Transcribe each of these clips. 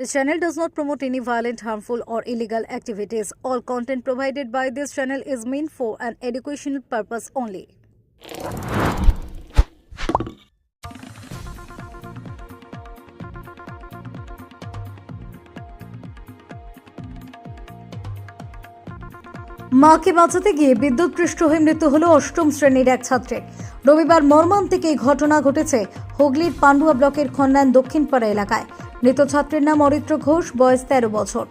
This channel does not promote any violent, harmful, or illegal activities. All content provided by this channel is meant for an educational purpose only. মাকে বাঁচাতে গিয়ে বিদ্যুৎপৃষ্ট হয়ে মৃত্যু হলো অষ্টম শ্রেণির এক ছাত্রের রবিবার মর্মান্তিক এই ঘটনা ঘটেছে হুগলির পান্ডুয়া ব্লকের খন্নান দক্ষিণপাড়া এলাকায় মৃত ছাত্রীর নাম অরিত্র ঘোষ বয়স তেরো বছর।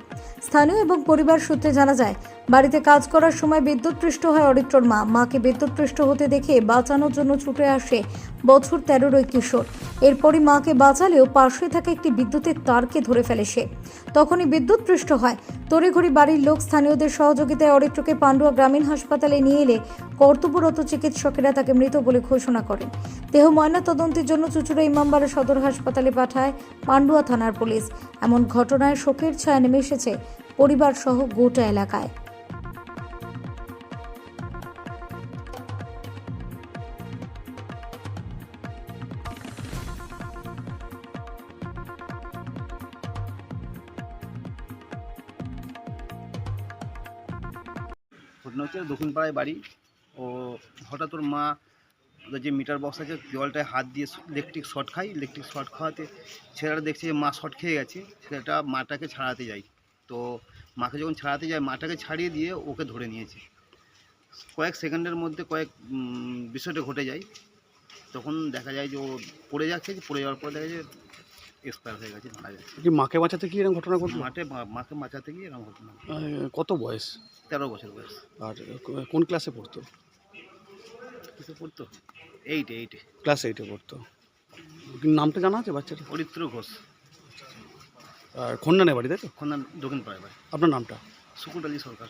স্থানীয় এবং পরিবার সূত্রে জানা যায় বাড়িতে কাজ করার সময় বিদ্যুৎপৃষ্ট হয় অরিত্রর মা। মাকে বিদ্যুৎপৃষ্ট হতে দেখে বাঁচানোর জন্য ছুটে আসে বছর তেরোর ওই কিশোর। এরপরই মাকে বাঁচালেও পাশে থাকা একটি বিদ্যুতের তারকে ধরে ফেলে সে। তখনই বিদ্যুৎপৃষ্ট হয়। তড়িঘড়ি বাড়ির লোক স্থানীয়দের সহযোগিতায় অরিত্রকে পান্ডুয়া গ্রামীণ হাসপাতালে নিয়ে এলে কর্তব্যরত চিকিৎসকেরা তাকে মৃত বলে ঘোষণা করেন। দেহ ময়নাতদন্তের জন্য চুচুড়া ইমামবাড়া সদর হাসপাতালে পাঠায় পান্ডুয়া থানার পুলিশ। এমন ঘটনায় শোকের ছায়া নেমে এসেছে পরিবার সহ গোটা এলাকায়। ঘটনা হচ্ছে দক্ষিণ পাড়ায় বাড়ি। ও হঠাৎ ওর মা, ওদের যে মিটার বক্স আছে, দেওয়ালটায় হাত দিয়ে ইলেকট্রিক শর্ট খাই ইলেকট্রিক শর্ট খাওয়াতে ছেলেটা দেখছে যে মা শর্ট খেয়ে গেছে। ছেলেটা মাটাকে ছাড়াতে যায়। তো মাকে যখন ছাড়াতে যায়, মাটাকে ছাড়িয়ে দিয়ে ওকে ধরে নিয়েছে। কয়েক সেকেন্ডের মধ্যে কয়েক বিষয়টা ঘটে যায়। তখন দেখা যায় যে ও পড়ে যাচ্ছে, পড়ে যাওয়ার পর দেখা যায় এক্সপায়ার হয়ে গেছে মারা যাচ্ছে কি মাকে বাঁচাতে কি এরকম ঘটনা ঘটলো? মাঠে মাকে বাঁচাতে গিয়ে এরকম ঘটনা কত বয়স? তেরো বছর বয়স। আর কোন ক্লাসে পড়তো? কিছু পড়তো? এইটে এইটে ক্লাস এইটে পড়তো। নামটা জানা আছে বাচ্চাটা অরিত্র ঘোষ। আর খন্ডানে বাড়ি তাই তো? খন্দান দক্ষিণ পাড়ায় বাড়ি। আপনার নামটা? সুকুট আলী সরকার।